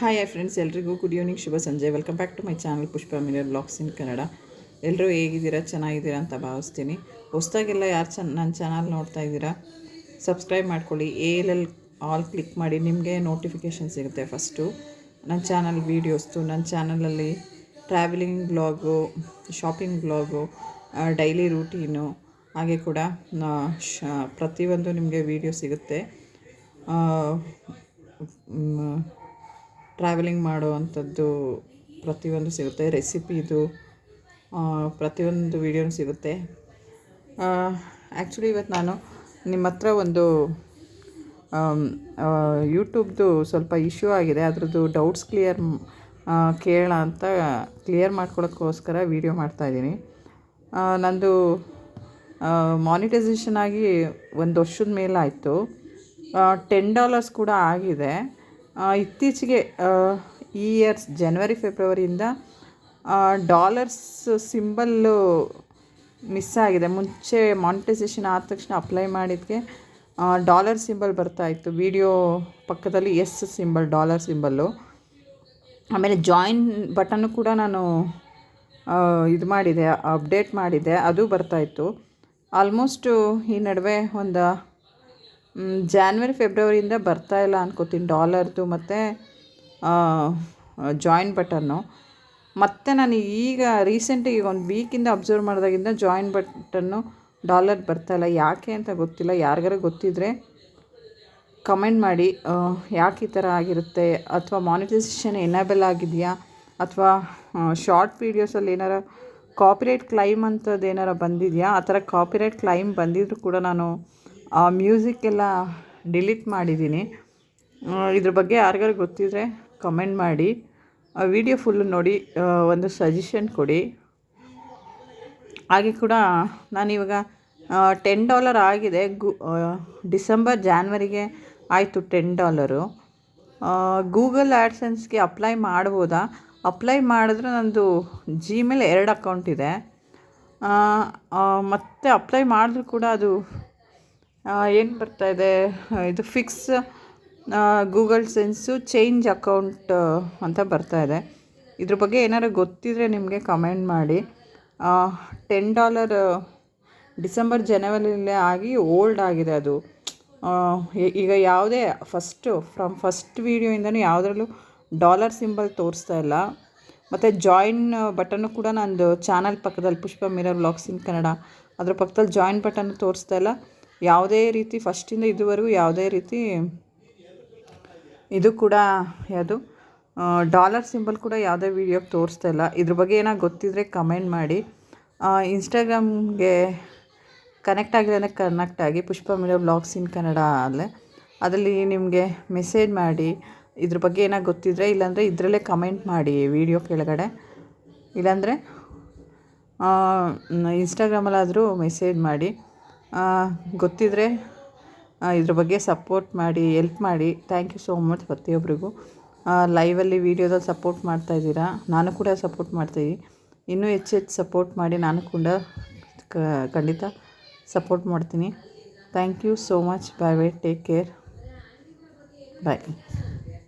Hi friends ಎಲ್ರಿಗೂ good evening ಶುಭ ಸಂಜೆ. Welcome back to my channel Pushpa ಮಿಲಿಯರ್ blogs in Kannada ಎಲ್ಲರೂ ಹೇಗಿದ್ದೀರಾ? ಚೆನ್ನಾಗಿದ್ದೀರಾ ಅಂತ ಭಾವಿಸ್ತೀನಿ. ಹೊಸ್ದಾಗೆಲ್ಲ ಯಾರು ಚೆನ್ನ ನನ್ನ ಚಾನಲ್ ನೋಡ್ತಾ ಇದ್ದೀರಾ ಸಬ್ಸ್ಕ್ರೈಬ್ ಮಾಡ್ಕೊಳ್ಳಿ. ಎಲ್ ಆಲ್ ಕ್ಲಿಕ್ ಮಾಡಿ ನಿಮಗೆ ನೋಟಿಫಿಕೇಷನ್ ಸಿಗುತ್ತೆ ಫಸ್ಟು ನನ್ನ ಚಾನಲ್ ವೀಡಿಯೋಸ್ತು ನನ್ನ ಚಾನಲಲ್ಲಿ travelling blog shopping blog daily routine ಹಾಗೆ ಕೂಡ ಶ, ಪ್ರತಿಯೊಂದು ನಿಮಗೆ ವೀಡಿಯೋ ಸಿಗುತ್ತೆ. ಟ್ರಾವೆಲಿಂಗ್ ಮಾಡುವಂಥದ್ದು ಪ್ರತಿಯೊಂದು ಸಿಗುತ್ತೆ ರೆಸಿಪಿದು ಪ್ರತಿಯೊಂದು ವೀಡಿಯೋನು ಸಿಗುತ್ತೆ. ಆ್ಯಕ್ಚುಲಿ ಇವತ್ತು ನಾನು ನಿಮ್ಮ ಹತ್ರ ಒಂದು ಯೂಟ್ಯೂಬ್ದು ಸ್ವಲ್ಪ ಇಶ್ಯೂ ಆಗಿದೆ. ಅದರದ್ದು ಡೌಟ್ಸ್ ಕ್ಲಿಯರ್ ಕೇಳೋಣ ಅಂತ ಕ್ಲಿಯರ್ ಮಾಡ್ಕೊಳ್ಳೋಕ್ಕೋಸ್ಕರ ವೀಡಿಯೋ ಮಾಡ್ತಾಯಿದ್ದೀನಿ ನಂದು ಮಾನಿಟೈಸೇಷನ್ ಆಗಿ ಒಂದು ವರ್ಷದ ಮೇಲೆ ಆಯಿತು. ಟೆನ್ ಡಾಲರ್ಸ್ ಕೂಡ ಆಗಿದೆ. ಇತ್ತೀಚೆಗೆ ಈ ಇಯರ್ಸ್ ಜನವರಿ ಫೆಬ್ರವರಿಯಿಂದ ಡಾಲರ್ಸ್ ಸಿಂಬಲ್ಲು ಮಿಸ್ ಆಗಿದೆ. ಮುಂಚೆ ಮಾನಿಟೈಸೇಷನ್ ಆದ ತಕ್ಷಣ ಅಪ್ಲೈ ಮಾಡಿದ್ದಕ್ಕೆ ಡಾಲರ್ ಸಿಂಬಲ್ ಬರ್ತಾ ಇತ್ತು. ವಿಡಿಯೋ ಪಕ್ಕದಲ್ಲಿ ಎಸ್ ಸಿಂಬಲ್ ಡಾಲರ್ ಸಿಂಬಲ್ಲು ಆಮೇಲೆ ಜಾಯಿನ್ ಬಟನ್ನು ಕೂಡ ನಾನು ಇದು ಮಾಡಿದೆ ಅಪ್ಡೇಟ್ ಮಾಡಿದೆ. ಅದು ಬರ್ತಾಯಿತ್ತು ಆಲ್ಮೋಸ್ಟು ಈ ನಡುವೆ ಒಂದು ಜಾನ್ವರಿ ಫೆಬ್ರವರಿಯಿಂದ ಬರ್ತಾ ಇಲ್ಲ ಅನ್ಕೋತೀನಿ. ಡಾಲರ್ದು ಮತ್ತು ಜಾಯಿನ್ ಬಟನ್ನು ಮತ್ತು ನಾನು ಈಗ ರೀಸೆಂಟಾಗಿ ಒಂದು ವೀಕಿಂದ ಅಬ್ಸರ್ವ್ ಮಾಡಿದಾಗಿಂದ ಜಾಯಿನ್ ಬಟನ್ನು ಡಾಲರ್ ಬರ್ತಾ ಇಲ್ಲ. ಯಾಕೆ ಅಂತ ಗೊತ್ತಿಲ್ಲ. ಯಾರಿಗಾರ ಗೊತ್ತಿದ್ದರೆ ಕಮೆಂಟ್ ಮಾಡಿ. ಯಾಕೆ ಈ ಥರ ಆಗಿರುತ್ತೆ? ಅಥವಾ ಮಾನಿಟೈಸೇಷನ್ ಎನೇಬಲ್ ಆಗಿದೆಯಾ? ಅಥವಾ ಶಾರ್ಟ್ ವೀಡಿಯೋಸಲ್ಲಿ ಏನಾರ ಕಾಪಿರೈಟ್ ಕ್ಲೈಮ್ ಅಂಥದ್ದು ಏನಾರ ಬಂದಿದೆಯಾ? ಆ ಥರ ಕಾಪಿರೈಟ್ ಕ್ಲೈಮ್ ಬಂದಿದ್ದರೂ ಕೂಡ ನಾನು ಆ ಮ್ಯೂಸಿಕ್ ಎಲ್ಲ ಡಿಲೀಟ್ ಮಾಡಿದ್ದೀನಿ. ಇದ್ರ ಬಗ್ಗೆ ಯಾರಿಗಾರು ಗೊತ್ತಿದ್ರೆ ಕಮೆಂಟ್ ಮಾಡಿ. ಆ ವಿಡಿಯೋ ಫುಲ್ಲು ನೋಡಿ ಒಂದು ಸಜೆಷನ್ ಕೊಡಿ. ಹಾಗೆ ಕೂಡ ನಾನಿವಾಗ ಟೆನ್ ಡಾಲರ್ ಆಗಿದೆ. ಗು ಡಿಸೆಂಬರ್, ಜಾನ್ವರಿಗೆ ಆಯಿತು ಟೆನ್ ಡಾಲರು ಗೂಗಲ್ ಆ್ಯಡ್ಸೆನ್ಸ್ಗೆ ಅಪ್ಲೈ ಮಾಡ್ಬೋದಾ? ಅಪ್ಲೈ ಮಾಡಿದ್ರೆ ನಂದು ಜಿಮೇಲ್ ಎರಡು ಅಕೌಂಟ್ ಇದೆ. ಮತ್ತೆ ಅಪ್ಲೈ ಮಾಡಿದ್ರೂ ಕೂಡ ಅದು ಏನು ಬರ್ತಾ ಇದೆ? ಇದು fix Google sense change account ಅಂತ ಬರ್ತಾ ಇದೆ. ಇದ್ರ ಬಗ್ಗೆ ಏನಾದ್ರು ಗೊತ್ತಿದ್ರೆ ನಿಮಗೆ ಕಮೆಂಟ್ ಮಾಡಿ. ಟೆನ್ ಡಾಲರ್ ಡಿಸೆಂಬರ್ ಜನವರಿಲೇ ಆಗಿ ಓಲ್ಡ್ ಆಗಿದೆ ಅದು. ಈಗ ಯಾವುದೇ ಫಸ್ಟು ಫ್ರಮ್ ಫಸ್ಟ್ ವೀಡಿಯೋಯಿಂದನೂ ಯಾವುದರಲ್ಲೂ ಡಾಲರ್ ಸಿಂಬಲ್ ತೋರಿಸ್ತಾ ಇಲ್ಲ. ಮತ್ತು ಜಾಯಿನ್ ಬಟನ್ನು ಕೂಡ ನಂದು ಚಾನಲ್ ಪಕ್ಕದಲ್ಲಿ Pushpa mirror vlogs in Kannada ಅದ್ರ ಪಕ್ಕದಲ್ಲಿ ಜಾಯಿನ್ ಬಟನ್ ತೋರಿಸ್ತಾ ಇಲ್ಲ. ಯಾವುದೇ ರೀತಿ ಫಸ್ಟಿಂದ ಇದುವರೆಗೂ ಯಾವುದೇ ರೀತಿ ಇದು ಕೂಡ ಯಾವುದು ಡಾಲರ್ ಸಿಂಬಲ್ ಕೂಡ ಯಾವುದೇ ವೀಡಿಯೋಗೆ ತೋರಿಸ್ತಾ ಇಲ್ಲ. ಇದ್ರ ಬಗ್ಗೆ ಏನಾದ್ರು ಗೊತ್ತಿದ್ದರೆ ಕಮೆಂಟ್ ಮಾಡಿ. ಇನ್ಸ್ಟಾಗ್ರಾಮ್ಗೆ ಕನೆಕ್ಟ್ ಅಂದರೆ ಕನೆಕ್ಟ್ ಆಗಿ Pushpa media blogs in Kannada ಅಲ್ಲೇ. ಅದರಲ್ಲಿ ನಿಮಗೆ ಮೆಸೇಜ್ ಮಾಡಿ. ಇದ್ರ ಬಗ್ಗೆ ಏನಾಗ ಗೊತ್ತಿದ್ದರೆ ಇಲ್ಲಾಂದರೆ ಇದರಲ್ಲೇ ಕಮೆಂಟ್ ಮಾಡಿ ವಿಡಿಯೋ ಕೆಳಗಡೆ. ಇಲ್ಲಾಂದರೆ ಇನ್ಸ್ಟಾಗ್ರಾಮಲ್ಲಾದರೂ ಮೆಸೇಜ್ ಮಾಡಿ. ಗೊತ್ತಿದ್ದರೆ ಇದ್ರ ಬಗ್ಗೆ ಸಪೋರ್ಟ್ ಮಾಡಿ ಎಲ್ಪ್ ಮಾಡಿ. ಥ್ಯಾಂಕ್ ಯು ಸೋ ಮಚ್ ಪ್ರತಿಯೊಬ್ಬರಿಗೂ ಲೈವಲ್ಲಿ ವೀಡಿಯೋದಲ್ಲಿ ಸಪೋರ್ಟ್ ಮಾಡ್ತಾ ಇದ್ದೀರಾ? ನಾನು ಕೂಡ ಸಪೋರ್ಟ್ ಮಾಡ್ತೀನಿ ಇನ್ನೂ ಹೆಚ್ಚು ಹೆಚ್ಚು ಸಪೋರ್ಟ್ ಮಾಡಿ ನಾನು ಕೂಡ ಖಂಡಿತ ಸಪೋರ್ಟ್ ಮಾಡ್ತೀನಿ. Thank you so much bye bye take care bye